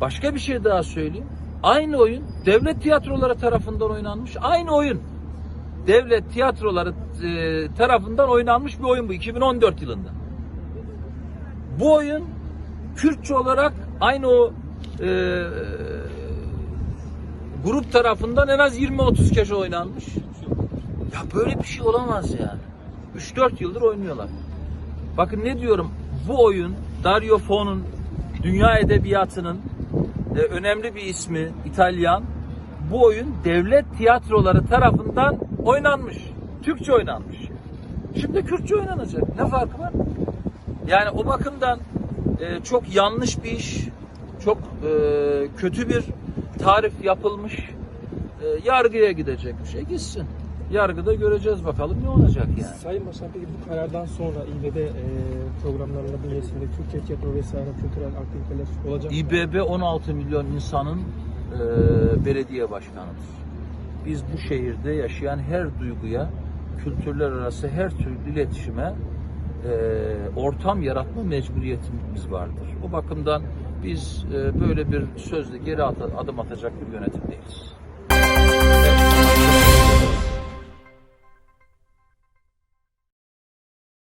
Başka bir şey daha söyleyeyim. Aynı oyun devlet tiyatroları tarafından oynanmış. Aynı oyun. Devlet tiyatroları e, tarafından oynanmış bir oyun bu 2014 yılında. Bu oyun Kürtçe olarak aynı o e, grup tarafından en az 20-30 kez oynanmış. Ya böyle bir şey olamaz yani. 3-4 yıldır oynuyorlar. Bakın ne diyorum bu oyun Dario Fo'nun dünya edebiyatının e, önemli bir ismi İtalyan. Bu oyun devlet tiyatroları tarafından oynanmış. Türkçe oynanmış. Şimdi Kürtçe oynanacak. Ne farkı var? Yani o bakımdan e, çok yanlış bir iş, çok e, kötü bir tarif yapılmış. E, yargıya gidecek bir şey gitsin. Yargıda göreceğiz bakalım ne olacak yani. Sayın Başkan peki bu karardan sonra İBB e, programlarında bünyesinde Türkiye tiyatro vesaire kültürel aktiviteler olacak mı? İBB 16 milyon insanın e, belediye başkanıdır. Biz bu şehirde yaşayan her duyguya, kültürler arası her türlü iletişime e, ortam yaratma mecburiyetimiz vardır. O bakımdan biz e, böyle bir sözle geri at- adım atacak bir yönetim değiliz.